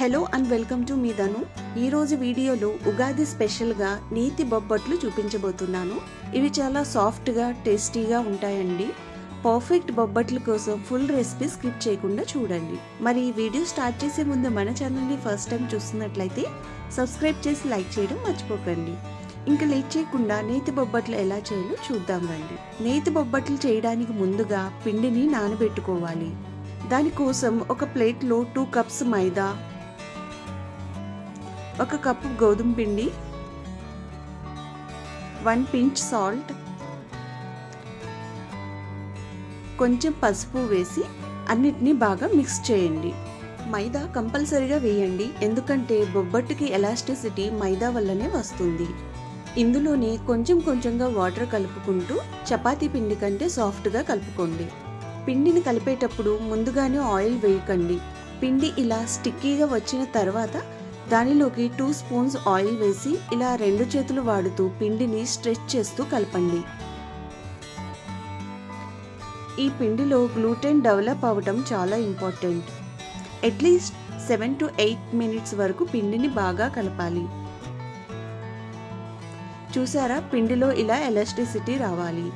Hello and welcome to మీ ధను. ఈరోజు వీడియోలో ఉగాది స్పెషల్గా నేతి బొబ్బట్లు చూపించబోతున్నాను. ఇవి చాలా సాఫ్ట్గా టేస్టీగా ఉంటాయండి. పర్ఫెక్ట్ బొబ్బట్ల కోసం ఫుల్ రెసిపీ స్కిప్ చేయకుండా చూడండి. మరి ఈ వీడియో స్టార్ట్ చేసే ముందు మన ఛానల్ని ఫస్ట్ టైం చూస్తున్నట్లయితే సబ్స్క్రైబ్ చేసి లైక్ చేయడం మర్చిపోకండి. ఇంకా లేట్ చేయకుండా నేతి బొబ్బట్లు ఎలా చేయాలో చూద్దాం రండి. నేతి బొబ్బట్లు చేయడానికి ముందుగా పిండిని నానబెట్టుకోవాలి. దానికోసం ఒక ప్లేట్లో టూ కప్స్ మైదా ఒక కప్పు గోధుమ పిండి వన్ పించ్ సాల్ట్ కొంచెం పసుపు వేసి అన్నిటినీ బాగా మిక్స్ చేయండి. మైదా కంపల్సరీగా వేయండి ఎందుకంటే బొబ్బట్టుకి ఎలాస్టిసిటీ మైదా వల్లనే వస్తుంది. ఇందులోనే కొంచెం కొంచెంగా వాటర్ కలుపుకుంటూ చపాతీ పిండి కంటే సాఫ్ట్గా కలుపుకోండి. పిండిని కలిపేటప్పుడు ముందుగానే ఆయిల్ వేయకండి. పిండి ఇలా స్టిక్కీగా వచ్చిన తర్వాత దానిలోకి టూ స్పూన్స్ ఆయిల్ వేసి ఇలా రెండు చేతులు వాడుతూ పిండిని స్ట్రెచ్ చేస్తూ కలపండి. ఈ పిండిలో గ్లూటెన్ డెవలప్ అవ్వటం చాలా important. At least seven to eight minutes వరకు పిండిని బాగా కలపాలి. చూసారా? పిండిలో ఇలా ఎలాస్టిసిటీ రావాలి.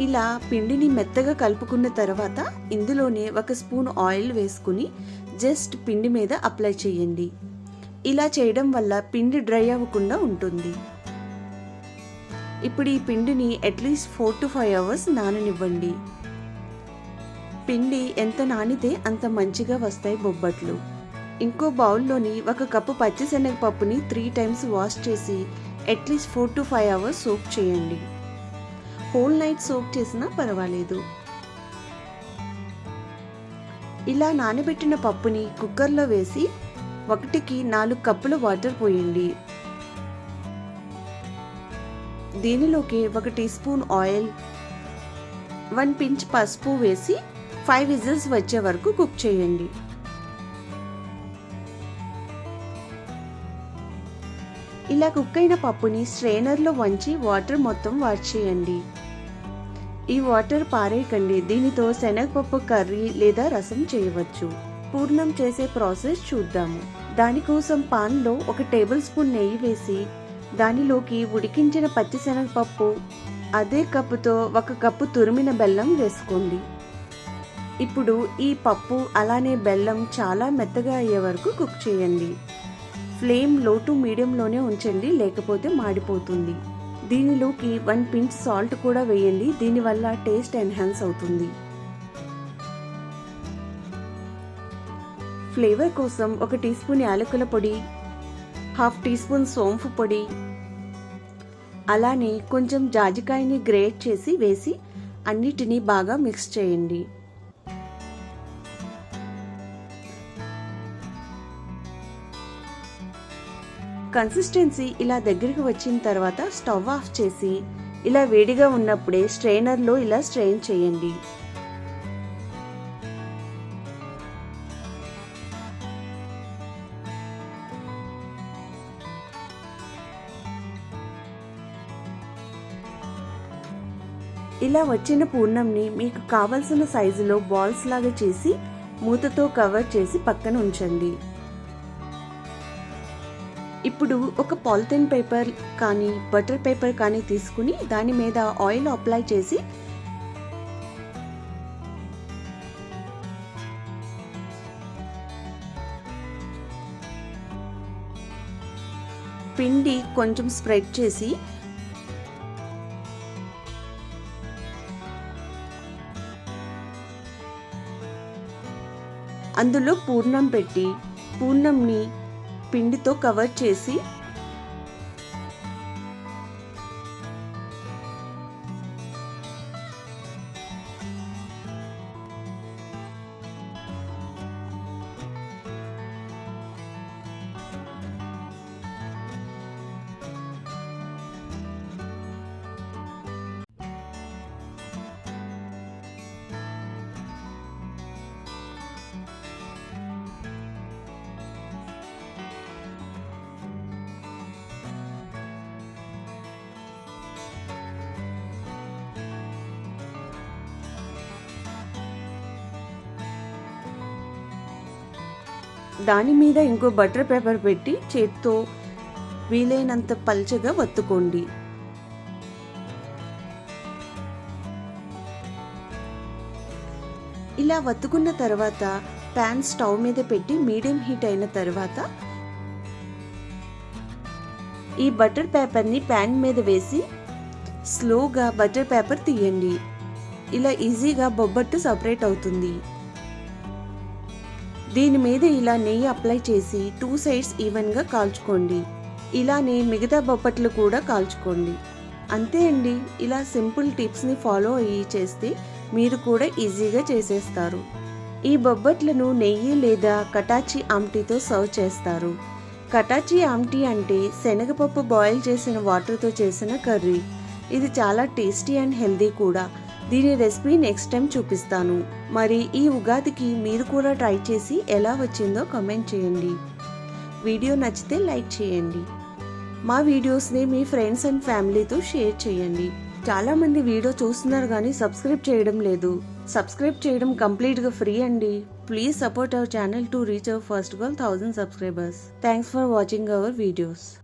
ఇలా పిండిని మెత్తగా కలుపుకున్న తర్వాత ఇందులోనే ఒక స్పూన్ ఆయిల్ వేసుకుని జస్ట్ పిండి మీద అప్లై చేయండి. ఇలా చేయడం వల్ల పిండి డ్రై అవ్వకుండా ఉంటుంది. ఇప్పుడు ఈ పిండిని at least four to five hours నాననివ్వండి. పిండి ఎంత నానితే అంత మంచిగా వస్తాయి బొబ్బట్లు. ఇంకో బౌల్లోని ఒక కప్పు పచ్చిశనగపప్పుని త్రీ టైమ్స్ వాష్ చేసి at least four to five hours soak చేయండి. హోల్ నైట్ సోప్ చేసినా పర్వాలేదు. ఇలా నానబెట్టిన పప్పుని కుక్కర్లో వేసి ఒకటికి నాలుగు కప్పుల వాటర్ పోయండి. దీనిలోకి ఒక teaspoon oil one pinch పసుపు వేసి ఫైవ్ విజిల్స్ వచ్చే వరకు కుక్ చేయండి. ఇలా కుక్ అయిన పప్పుని స్ట్రైనర్లో వంచి వాటర్ మొత్తం వార్చేయండి ఈ వాటర్ పారేయకండి. దీనితో శనగపప్పు కర్రీ లేదా రసం చేయవచ్చు. పూర్ణం చేసే ప్రాసెస్ చూద్దాము. దానికోసం పాన్లో ఒక టేబుల్ స్పూన్ నెయ్యి వేసి దానిలోకి ఉడికించిన పచ్చిశనగపప్పు అదే కప్పుతో ఒక కప్పు తురిమిన బెల్లం వేసుకోండి. ఇప్పుడు ఈ పప్పు అలానే బెల్లం చాలా మెత్తగా అయ్యే వరకు కుక్ చేయండి. ఫ్లేమ్లో టు మీడియంలోనే ఉంచండి లేకపోతే మాడిపోతుంది. దీనిలోకి వన్ పించ్ సాల్ట్ కూడా వేయండి దీనివల్ల టేస్ట్ ఎన్హాన్స్ అవుతుంది. ఫ్లేవర్ కోసం ఒక టీ స్పూన్ యాలకుల పొడి హాఫ్ టీ స్పూన్ సోంపు పొడి అలానే కొంచెం జాజికాయని గ్రేట్ చేసి వేసి అన్నిటినీ బాగా మిక్స్ చేయండి. కన్సిస్టెన్సీ ఇలా దగ్గరికి వచ్చిన తర్వాత స్టవ్ ఆఫ్ చేసి ఇలా వేడిగా ఉన్నప్పుడే స్ట్రెయినర్లో ఇలా స్ట్రెయిన్ చేయండి. ఇలా వచ్చిన పూర్ణంని మీకు కావలసిన సైజులో బాల్స్ లాగా చేసి మూతతో కవర్ చేసి పక్కన ఉంచండి. ఇప్పుడు ఒక పాలిథిన్ పేపర్ కానీ బటర్ పేపర్ కానీ తీసుకుని దాని మీద ఆయిల్ అప్లై చేసి పిండి కొంచెం స్ప్రెడ్ చేసి అందులో పూర్ణం పెట్టి పూర్ణంని పిండితో కవర్ చేసి దాని మీద ఇంకో బటర్ పేపర్ పెట్టి చేత్తో వీలైనంత పల్చగా వత్తుకోండి. ఇలా వత్తుకున్న తర్వాత ప్యాన్ స్టవ్ మీద పెట్టి మీడియం హీట్ అయిన తర్వాత ఈ బటర్ పేపర్ని ప్యాన్ మీద వేసి స్లోగా బటర్ పేపర్ తీయండి. ఇలా ఈజీగా బొబ్బట్టు సపరేట్ అవుతుంది. దీని మీద ఇలా నెయ్యి అప్లై చేసి టూ సైడ్స్ ఈవెన్గా కాల్చుకోండి. ఇలానే మిగతా బొప్పట్లు కూడా కాల్చుకోండి. అంతే అండి. ఇలా సింపుల్ టిప్స్ని ఫాలో అయ్యి చేస్తే మీరు కూడా ఈజీగా చేసేస్తారు. ఈ బొబ్బట్లను నెయ్యి లేదా కటాచి ఆమ్టీతో సర్వ్ చేస్తారు. కటాచి ఆమ్టీ అంటే శనగపప్పు బాయిల్ చేసిన వాటర్తో చేసిన కర్రీ. ఇది చాలా టేస్టీ అండ్ హెల్దీ కూడా. దీని రెసిపీ నెక్స్ట్ టైం చూపిస్తాను. మరి ఈ ఉగాదికి మీరు కూడా ట్రై చేసి ఎలా వచ్చిందో కమెంట్ చేయండి. వీడియో నచ్చితే లైక్ చేయండి. మా వీడియోస్ని మీ ఫ్రెండ్స్ అండ్ ఫ్యామిలీతో షేర్ చేయండి. చాలామంది వీడియో చూస్తున్నారు కానీ సబ్స్క్రైబ్ చేయడం లేదు. సబ్స్క్రైబ్ చేయడం కంప్లీట్గా ఫ్రీ అండి. Please support our channel to reach our first goal thousand subscribers. Thanks for watching our videos.